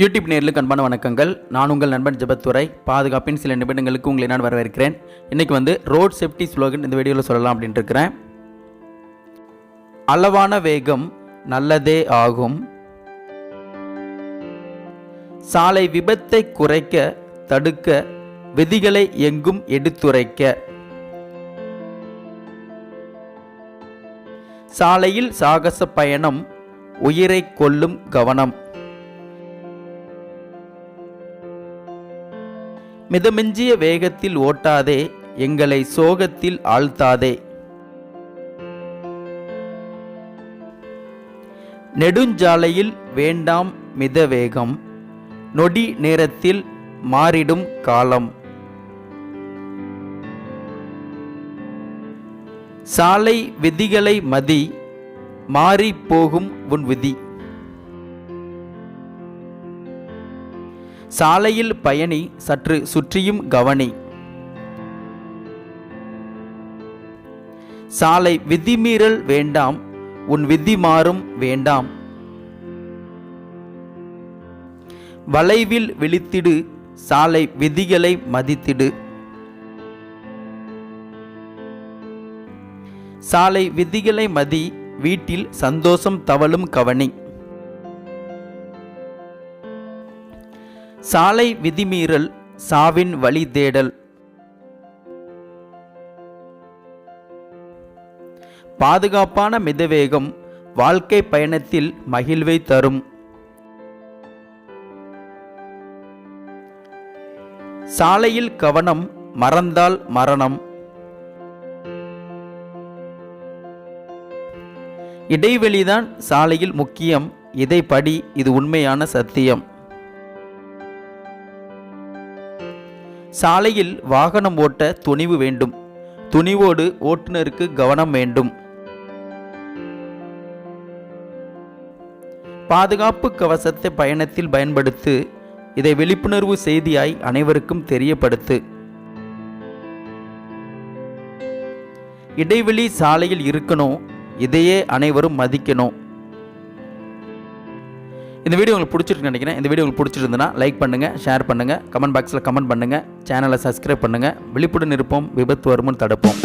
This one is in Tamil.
யூடியூப் நேர்களுக்கு அன்பான வணக்கங்கள். நான் உங்கள் நண்பன் ஜெபத்துறை பாதுகாப்பின் சில நிமிடங்களுக்கு உங்களை நான் வரவேற்கிறேன். இன்றைக்கி வந்து ரோட் சேஃப்டி ஸ்லோகன் இந்த வீடியோவில் சொல்லலாம் அப்படின்ட்டு இருக்கிறேன் அளவான வேகம் நல்லதே ஆகும். சாலை விபத்தை குறைக்க தடுக்க விதிகளை எங்கும் எடுத்துரைக்க. சாலையில் சாகச பயணம் உயிரை கொல்லும் கவனம். மிதமெஞ்சிய வேகத்தில் ஓட்டாதே எங்களை சோகத்தில் ஆழ்த்தாதே. நெடுஞ்சாலையில் வேண்டாம் மித வேகம் நொடி நேரத்தில் மாறிடும் காலம். சாலை விதிகளை மதி மாறி போகும் உன் விதி. சாலையில் பயணி சற்று சுற்றியும் கவனி. சாலை விதிமீறல் வேண்டாம் உன் விதி மாறும் வேண்டாம். வளைவில் விழித்திடு சாலை விதிகளை மதித்திடு. சாலை விதிகளை மதி வீட்டில் சந்தோஷம் தவழும் கவனி. சாலை விதிமீறல் சாவின் வழி தேடல். பாதுகாப்பான மிதவேகம் வாழ்க்கை பயணத்தில் மகிழ்வை தரும். சாலையில் கவனம் மறந்தால் மரணம். இடைவெளிதான் சாலையில் முக்கியம். இதை படி இது உண்மையான சத்தியம். சாலையில் வாகனம் ஓட்ட துணிவு வேண்டும். துணிவோடு ஓட்டுநருக்கு கவனம் வேண்டும். பாதுகாப்பு கவசத்தை பயணத்தில் பயன்படுத்து இதை விழிப்புணர்வு செய்தியாய் அனைவருக்கும் தெரியப்படுத்து. இடைவெளி சாலையில் இருக்கணும் இதையே அனைவரும் மதிக்கணும். இந்த வீடியோ உங்களுக்கு பிடிச்சிருக்கு நினைக்கிறேன். இந்த வீடியோ உங்களுக்கு பிடிச்சிருந்துன்னா லைக் பண்ணுங்கள் ஷேர் பண்ணுங்கள் கமெண்ட் பாக்ஸில் கமெண்ட் பண்ணுங்கள் சேனலை சப்ஸ்கிரைப் பண்ணுங்கள் விழிப்புடன் இருப்போம் விபத்து வருமுன் தடுப்போம்.